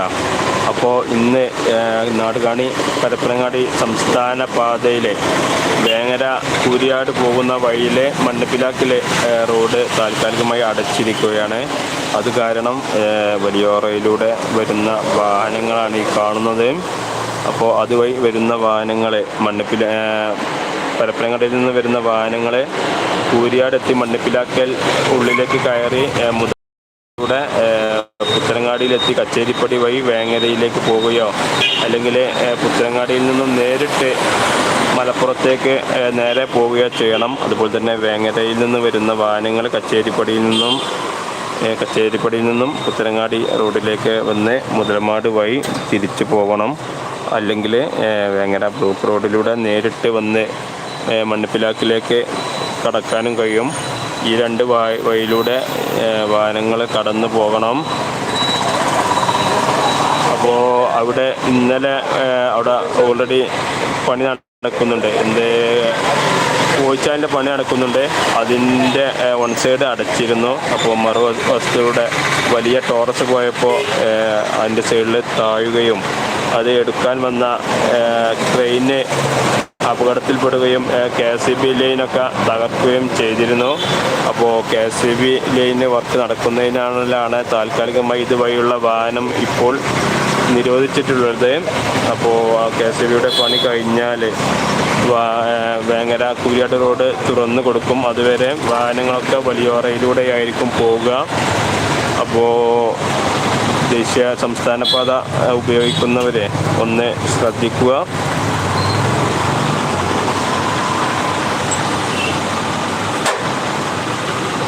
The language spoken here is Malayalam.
കേട്ടോ അപ്പോൾ ഇന്ന് നാടുകാണി പരപ്പനങ്ങാടി സംസ്ഥാന പാതയിലെ വേങ്ങര കൂരിയാട് പോകുന്ന വഴിയിലെ മണ്ണപ്പിലാക്കിലെ റോഡ് താൽക്കാലികമായി അടച്ചിരിക്കുകയാണ്. അത് കാരണം വലിയോറയിലൂടെ വരുന്ന വാഹനങ്ങളാണ് ഈ കാണുന്നത്. അപ്പോൾ അതുവഴി വരുന്ന വാഹനങ്ങളെ മണ്ണപ്പില പരപ്പനങ്ങാടിയിൽ നിന്ന് വരുന്ന വാഹനങ്ങളെ കൂരിയാടെത്തി മണ്ണപ്പിലാക്കൽ ഉള്ളിലേക്ക് കയറി മുതൽ ഇവിടെ പുത്തനങ്ങാടിയിലെത്തി കച്ചേരിപ്പടി വഴി വേങ്ങരയിലേക്ക് പോവുകയോ അല്ലെങ്കിൽ പുത്തനങ്ങാടിയിൽ നിന്നും നേരിട്ട് മലപ്പുറത്തേക്ക് നേരെ പോവുകയോ ചെയ്യണം. അതുപോലെ തന്നെ വേങ്ങരയിൽ നിന്ന് വരുന്ന വാഹനങ്ങൾ കച്ചേരിപ്പടിയിൽ നിന്നും കച്ചേരിപ്പടിയിൽ നിന്നും പുത്തനങ്ങാടി റോഡിലേക്ക് വന്ന് മുതലമാട് വഴി തിരിച്ചു പോകണം അല്ലെങ്കിൽ വേങ്ങര ബ്ലൂപ്പ് റോഡിലൂടെ നേരിട്ട് വന്ന് മണ്ണിപ്പിലാക്കിലേക്ക് കടക്കാനും കഴിയും. ഈ രണ്ട് വഴിയിലൂടെ വാഹനങ്ങൾ കടന്നു പോകണം. അപ്പോൾ അവിടെ ഇന്നലെ അവിടെ ഓൾറെഡി പണി നടക്കുന്നുണ്ട്. എന്ത് കോഴിച്ചാലിന്റെ പണി നടക്കുന്നുണ്ട്. അതിന്റെ വൺ സൈഡ് അടച്ചിരുന്നു. അപ്പോൾ മറു വസ്തുവിടെ വലിയ ടോറസ് പോയപ്പോൾ അതിന്റെ സൈഡിൽ താഴുകയും അത് എടുക്കാൻ വന്ന ട്രെയിന് അപകടത്തിൽപ്പെടുകയും കെ എസ് ഇ ബി ലൈനൊക്കെ തകർക്കുകയും ചെയ്തിരുന്നു. അപ്പോൾ K S E B line work നടക്കുന്നതിനാണ് താൽക്കാലികമായി ഇതുവഴിയുള്ള വാഹനം ഇപ്പോൾ നിരോധിച്ചിട്ടുള്ളത്. അപ്പോൾ കെ എസ് ഇ ബിയുടെ പണി കഴിഞ്ഞാൽ വേങ്ങര കുരിയാട് റോഡ് തുറന്നു കൊടുക്കും. അതുവരെ വാഹനങ്ങളൊക്കെ വലിയോറയിലൂടെയായിരിക്കും പോവുക. അപ്പോൾ ദേശീയ സംസ്ഥാന പാത ഉപയോഗിക്കുന്നവരെ ഒന്ന് ശ്രദ്ധിക്കുക.